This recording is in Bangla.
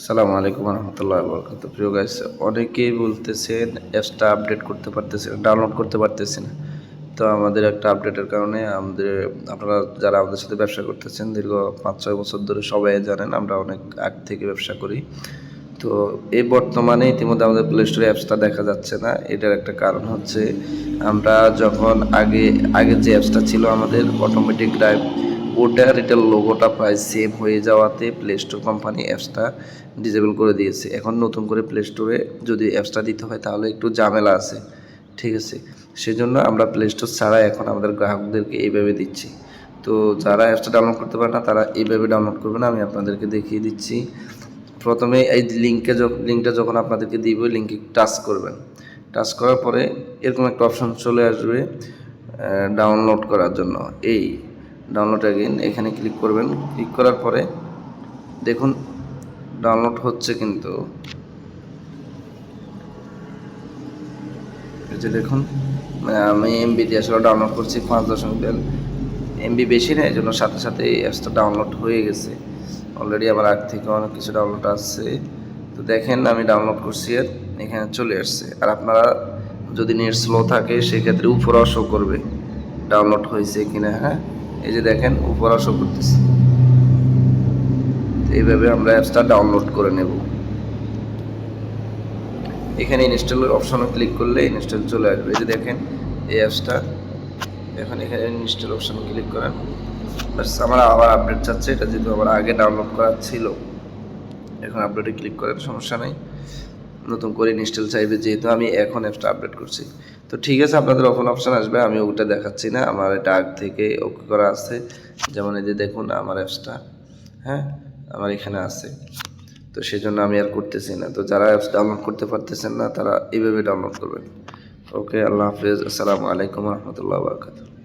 সালামু আলাইকুম রহমতুল্লাহ বরকাত প্রিয় গাইস অনেকেই বলতেছেন অ্যাপসটা আপডেট করতে পারতেছে না ডাউনলোড করতে পারতেছে না। তো আমাদের একটা আপডেটের কারণে আমাদের, আপনারা যারা আমাদের সাথে ব্যবসা করতেছেন, দীর্ঘ পাঁচ ছয় বছর ধরে সবাই জানেন, আমরা অনেক আগ থেকে ব্যবসা করি। তো এই বর্তমানে ইতিমধ্যে আমাদের প্লে স্টোরে অ্যাপসটা দেখা যাচ্ছে না। এটার একটা কারণ হচ্ছে, আমরা যখন আগে আগে যে অ্যাপসটা ছিল আমাদের অটোমেটিক ড্রাইভ ওটার এটার লোগোটা প্রায় সেম হয়ে যাওয়াতে প্লে স্টোর কোম্পানি অ্যাপসটা ডিজেবল করে দিয়েছে। এখন নতুন করে প্লে স্টোরে যদি অ্যাপসটা দিতে হয়, তাহলে একটু ঝামেলা আছে। ঠিক আছে? সেজন্য আমরা প্লে স্টোর ছাড়া এখন আমাদের গ্রাহকদেরকে এইভাবে দিচ্ছি। তো যারা অ্যাপসটা ডাউনলোড করতে পারে না, তারা এইভাবে ডাউনলোড করবে না, আমি আপনাদেরকে দেখিয়ে দিচ্ছি। প্রথমে এই লিঙ্কে লিঙ্কটা যখন আপনাদেরকে দিব লিঙ্কে টাচ করবেন। টাচ করার পরে এরকম একটা অপশন চলে আসবে ডাউনলোড করার জন্য। এই ডাউনলোড অ্যাগেন এখানে ক্লিক করবেন। ক্লিক করার পরে দেখুন ডাউনলোড হচ্ছে কিন্তু। এই যে দেখুন মানে আমি এমবি দিয়ে আসলে ডাউনলোড করছি পাঁচ দশমিক এমবি বেশি না এই জন্য সাথে সাথে এই অ্যাপসটা ডাউনলোড হয়ে গেছে। অলরেডি আমার আগ থেকে অনেক কিছু ডাউনলোড আসছে। তো দেখেন, আমি ডাউনলোড করছি আর এখানে চলে আসছে। আর আপনারা যদি নেট স্লো থাকে, সেক্ষেত্রে উপরেও শো করবে ডাউনলোড হয়েছে কিনা হ্যাঁ? এই যে দেখেন উপরেও শো করতেছে। তো এইভাবে আমরা অ্যাপসটা ডাউনলোড করে নেব। এখানে ইনস্টলের অপশনে ক্লিক করলে ইনস্টল চলে আসবে। এই যে দেখেন, এই অ্যাপসটা। এখন এখানে ইনস্টল অপশনে ক্লিক করেন। বাস আমার আবার আপডেট চাচ্ছে, এটা যেহেতু আমার আগে ডাউনলোড করা ছিল। এখন আপডেটে ক্লিক করেন, সমস্যা নেই। নতুন করে ইনস্টল চাইবে যেহেতু আমি এখন অ্যাপসটা আপডেট করছি। তো ঠিক আছে, আপনাদের ওপেন অপশন আসবে, আমি ওটা দেখাচ্ছি না। আমার এটা আগ থেকে ওকে করা আছে। যেমন এই যে দেখুন, আমার অ্যাপসটা হ্যাঁ আমার এখানে আছে। তো সেই জন্য আমি আর করতেছি না। তো যারা অ্যাপস ডাউনলোড করতে পারতেছেন না, তারা এইভাবে ডাউনলোড করবেন। ওকে, আল্লাহ হাফিজ। আসসালামু আলাইকুম রহমতুল্লাহ বারকাতুহ।